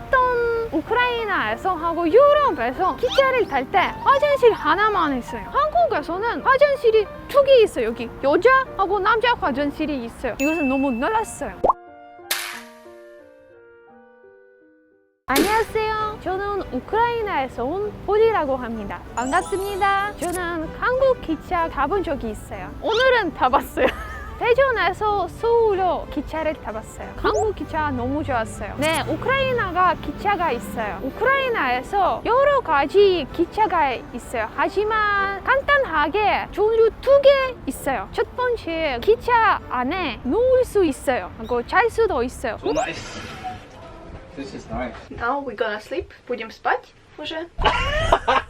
보통 우크라이나에서 하고 유럽에서 기차를 탈 때 화장실 하나만 있어요. 한국에서는 화장실이 두 개 있어요. 여기 여자하고 남자 화장실이 있어요. 이것은 너무 놀랐어요. 안녕하세요. 저는 우크라이나에서 온 폴이라고 합니다. 반갑습니다. 저는 한국 기차 타본 적이 있어요. 오늘은 타봤어요. 대전에서 서울로 기차를 타봤어요. 한국 기차 너무 좋았어요. 네, 우크라이나가 기차가 있어요. 우크라이나에서 여러 가지 기차가 있어요. 하지만 간단하게 종류 두 개 있어요. 첫 번째, 기차 안에 누울 수 있어요. 하고 잘 수도 있어요. So nice. This is nice. Now we're gonna sleep. будем спать уже.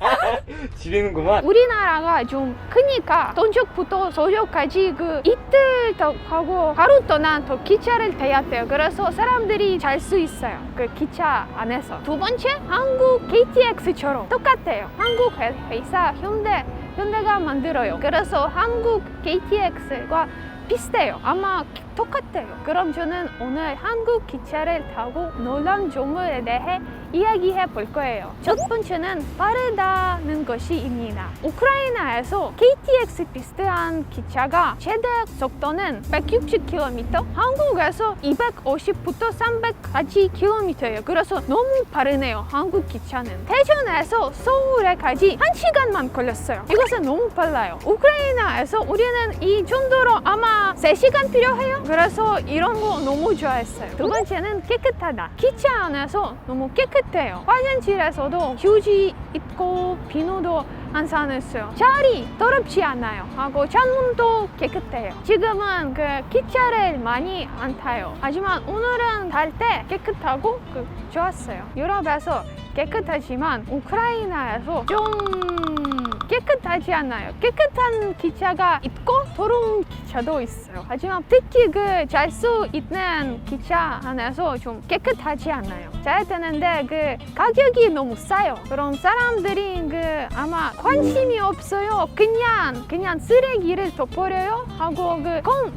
지리는구만. 우리나라가 좀 크니까 동쪽부터 서쪽까지 그 이틀 더 하고 하루 동안 더 기차를 타야 돼요. 그래서 사람들이 잘 수 있어요. 그 기차 안에서. 두 번째, 한국 KTX처럼 똑같아요. 한국 회- 회사 현대 현대가 만들어요. 그래서 한국 KTX과 비슷해요. 아마 똑같아요. 그럼 저는 오늘 한국 기차를 타고 놀란 점에 대해 이야기해 볼 거예요. 첫 번째는 빠르다는 것이입니다. 우크라이나에서 KTX 비슷한 기차가 최대 속도는 160km, 한국에서 250부터 300까지 km예요. 그래서 너무 빠르네요. 한국 기차는. 대전에서 서울에까지 1시간만 걸렸어요. 이것은 너무 빨라요. 우크라이나에서 우리는 이 정도로 아마 3시간 필요해요. 그래서 이런 거 너무 좋아했어요. 두 번째는 깨끗하다. 기차 안에서 너무 깨끗해요. 화장실에서도 휴지 있고 비누도 항상 있어요. 자리 더럽지 않아요. 하고 창문도 깨끗해요. 지금은 그 기차를 많이 안 타요. 하지만 오늘은 탈 때 깨끗하고 그 좋았어요. 유럽에서 깨끗하지만 우크라이나에서 좀 깨끗하지 않아요. 깨끗한 기차가 있고 더러운 기차도 있어요. 하지만 특히 그 잘 수 있는 기차 안에서 좀 깨끗하지 않아요. 잘 되는데 그 가격이 너무 싸요. 그럼 사람들이 그 아마 관심이 없어요. 그냥 그냥 쓰레기를 더 버려요 하고 그건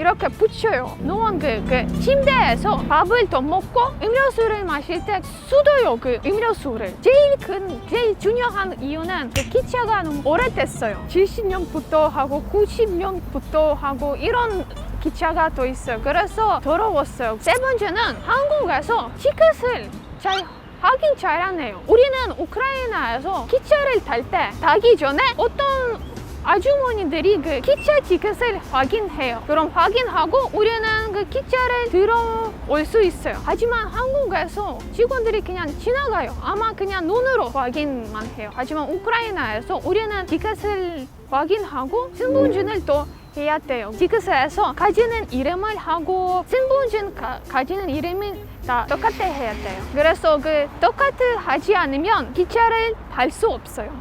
이렇게 붙여요. 노원 그, 그 침대에서 밥을 더 먹고 음료수를 마실 때 수도요 그 음료수를. 제일 큰 제일 중요한 이유는 그 기차가 너무 오래됐어요. 70년부터 하고 90년부터 하고 이런 기차가 더 있어요. 그래서 더러웠어요. 세 번째는 한국에서 티켓을 잘 하긴 잘하네요. 우리는 우크라이나에서 기차를 탈 때 타기 전에 어떤 아주머니들이 그 기차 티켓을 확인해요. 그럼 확인하고 우리는 그 기차를 들어올 수 있어요. 하지만 한국에서 직원들이 그냥 지나가요. 아마 그냥 눈으로 확인만 해요. 하지만 우크라이나에서 우리는 티켓을 확인하고 신분증을 또 해야 돼요. 티켓에서 가지는 이름을 하고 신분증 가, 가지는 이름이 다 똑같아 해야 돼요. 그래서 그 똑같이 하지 않으면 기차를 탈수 없어요.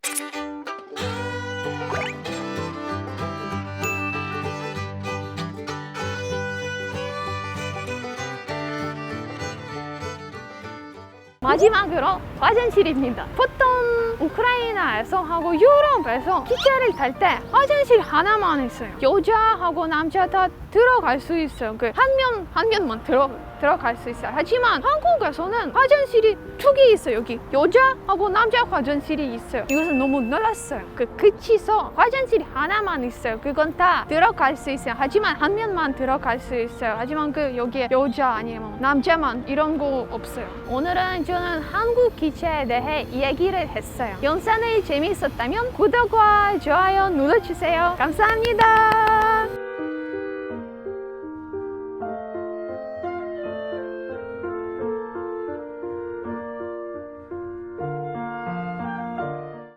마지막으로 화장실입니다. 보통 우크라이나에서 하고 유럽에서 기차를 탈 때 화장실 하나만 있어요. 여자하고 남자 다 들어갈 수 있어요. 그 한 명 한 명만 들어 들어갈 수 있어요. 하지만 한국에서는 화장실이 두 개 있어요. 여기 여자하고 남자 화장실이 있어요. 이것은 너무 놀랐어요. 그 끝이서 화장실이 하나만 있어요. 그건 다 들어갈 수 있어요. 하지만 한 명만 들어갈 수 있어요. 하지만 그 여기에 여자 아니면 남자만 이런 거 없어요. 오늘은 저는 한국 기차에 대해 이야기를 했어요. 영상이 재밌었다면 구독과 좋아요 눌러주세요. 감사합니다.